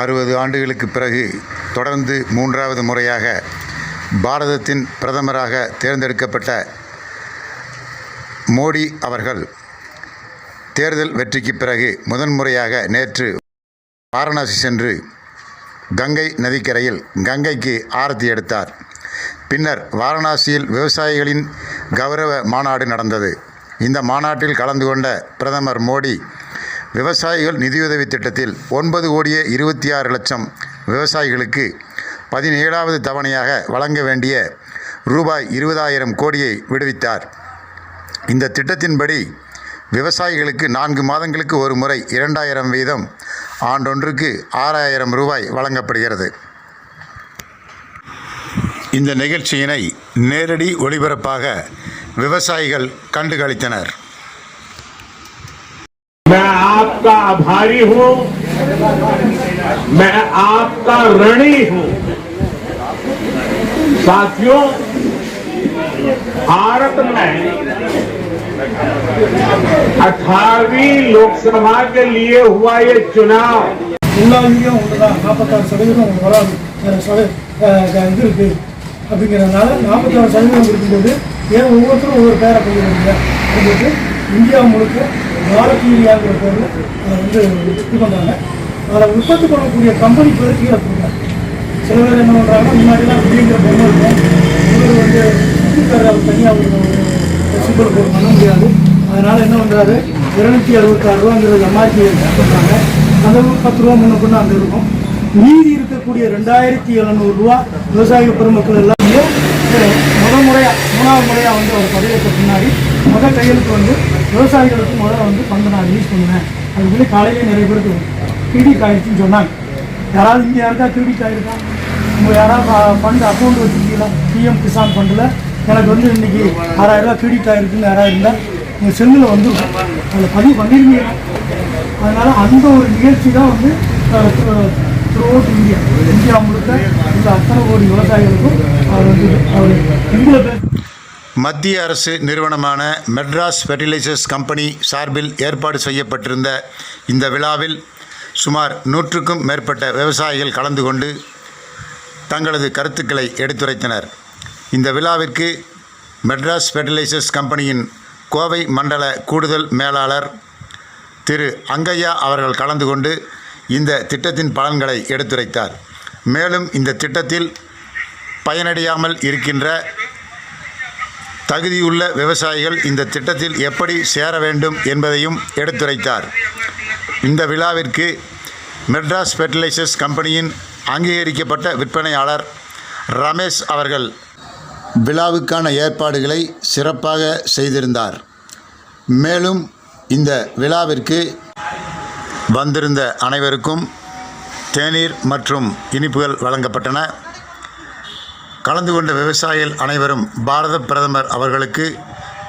அறுபது ஆண்டுகளுக்கு பிறகு தொடர்ந்து மூன்றாவது முறையாக பாரதத்தின் பிரதமராக தேர்ந்தெடுக்கப்பட்ட மோடி அவர்கள் தேர்தல் வெற்றிக்கு பிறகு முதன்முறையாக நேற்று வாரணாசி சென்று கங்கை நதிக்கரையில் கங்கைக்கு ஆரத்தி எடுத்தார். பின்னர் வாரணாசியில் விவசாயிகளின் கௌரவ மாநாடு நடந்தது. இந்த மாநாட்டில் கலந்து கொண்ட பிரதமர் மோடி விவசாயிகள் நிதியுதவி திட்டத்தில் ஒன்பது கோடியே இருபத்தி ஆறு லட்சம் விவசாயிகளுக்கு பதினேழாவது தவணையாக வழங்க வேண்டிய ரூபாய் இருபதாயிரம் கோடியை விடுவித்தார். இந்த திட்டத்தின்படி விவசாயிகளுக்கு நான்கு மாதங்களுக்கு ஒரு முறை இரண்டாயிரம் வீதம் ஆண்டொன்றுக்கு ஆறாயிரம் ரூபாய் வழங்கப்படுகிறது. இந்த நிகழ்ச்சியினை நேரடி ஒளிபரப்பாக விவசாயிகள் கண்டுகளித்தனர். आपका आभारी हूं मैं आपका ऋणी हूं साथियों भारत में अठारहवीं लोकसभा के लिए हुआ ये चुनाव எல்லா இந்தியும் ஒன்றுதான் நாற்பத்தாறு சதவீதம் உங்களுக்கு வராது அஹ் சத அஹ் க- இது இருக்கு அப்படிங்கிறதுனால நாற்பத்தாறு சதவீதம் இருக்கும்போது ஏன் ஒவ்வொருத்தரும் ஒவ்வொரு பேரை கொள்ளுறீங்க அப்படின்ட்டு இந்தியா முழுக்க பாரதீயாங்கிற பேரில் அதை வந்து இது பண்ணுறாங்க அதை உற்பத்தி பண்ணக்கூடிய கம்பெனி பேர் கீழே கொடுக்குறாங்க சில பேர் என்ன பண்ணுறாங்கன்னா முன்னாடிலாம் அப்படிங்கிற பொம்மை இருக்கும். இவர் வந்து சுத்திக்காரர் தனியாக ஒரு சிம்பிள் போட்டு பண்ண முடியாது. அதனால் என்ன பண்ணுறாரு இருநூத்தி அறுபத்தாறு ரூபாங்கிறது எம்ஆர்பி பண்ணுறாங்க அந்த பத்து ரூபா முன்ன பின்ன அங்கே இருக்கும். மீதி இருக்கக்கூடிய ரெண்டாயிரத்தி எழுநூறுரூவா விவசாய பெருமக்கள் எல்லாமே முத முறையாக மூணாவது முறையாக வந்து அவர் பதவியேற்ற பின்னாடி முதல் கையெழுத்து வந்து விவசாயிகளுக்கு முதல்ல வந்து பங்கு நான் ரிலீஸ் பண்ணுவேன். அது சொல்லி காலையிலே நிறைய பேருக்கு கிரெடிட் காயிடுச்சுன்னு சொன்னாங்க. யாராவது இங்கே யாருக்கா கிரெடிட் ஆயிருக்கா உங்க யாராவது ஃபண்ட் அக்கௌண்ட் வச்சுருக்கீங்களா? பிஎம் கிசான் ஃபண்டில் எனக்கு வந்து இன்னைக்கு ஆறாயிரம் ரூபா கிரெடிட் ஆகிருக்குன்னு யாராவது இருந்தால் உங்கள் செல்லில் வந்து அதில் பதிவு பண்ணிருந்தீங்க அதனால் அந்த ஒரு நிகழ்ச்சி தான் வந்து த்ரூ அவுட் இந்தியா இந்தியா முழுக்க இந்த அத்தனை கோடி விவசாயிகளுக்கும் அவர் வந்து அவர் எங்களை பேச மத்திய அரசு நிறுவனமான மெட்ராஸ் ஃபெர்டிலைசர்ஸ் கம்பெனி சார்பில் ஏற்பாடு செய்யப்பட்டிருந்த இந்த விழாவில் சுமார் நூற்றுக்கும் மேற்பட்ட விவசாயிகள் கலந்து கொண்டு தங்களது கருத்துக்களை எடுத்துரைத்தனர். இந்த விழாவிற்கு மெட்ராஸ் ஃபெர்டிலைசர்ஸ் கம்பெனியின் கோவை மண்டல கூடுதல் மேலாளர் திரு அங்கையா அவர்கள் கலந்து கொண்டு இந்த திட்டத்தின் பலன்களை எடுத்துரைத்தார். மேலும் இந்த திட்டத்தில் பயனடையாமல் இருக்கின்ற தகுதியுள்ள விவசாயிகள் இந்த திட்டத்தில் எப்படி சேர வேண்டும் என்பதையும் எடுத்துரைத்தார். இந்த விழாவிற்கு மெட்ராஸ் ஃபெர்டிலைசர்ஸ் கம்பெனியின் அங்கீகரிக்கப்பட்ட விற்பனையாளர் ரமேஷ் அவர்கள் விழாவுக்கான ஏற்பாடுகளை சிறப்பாக செய்திருந்தார். மேலும் இந்த விழாவிற்கு வந்திருந்த அனைவருக்கும் தேநீர் மற்றும் இனிப்புகள் வழங்கப்பட்டன. கலந்து கொண்ட விவசாயிகள் அனைவரும் பாரத பிரதமர் அவர்களுக்கு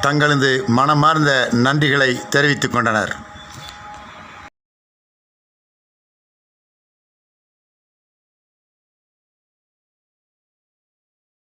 தங்களது மனமார்ந்த நன்றிகளை தெரிவித்துக் கொண்டனர்.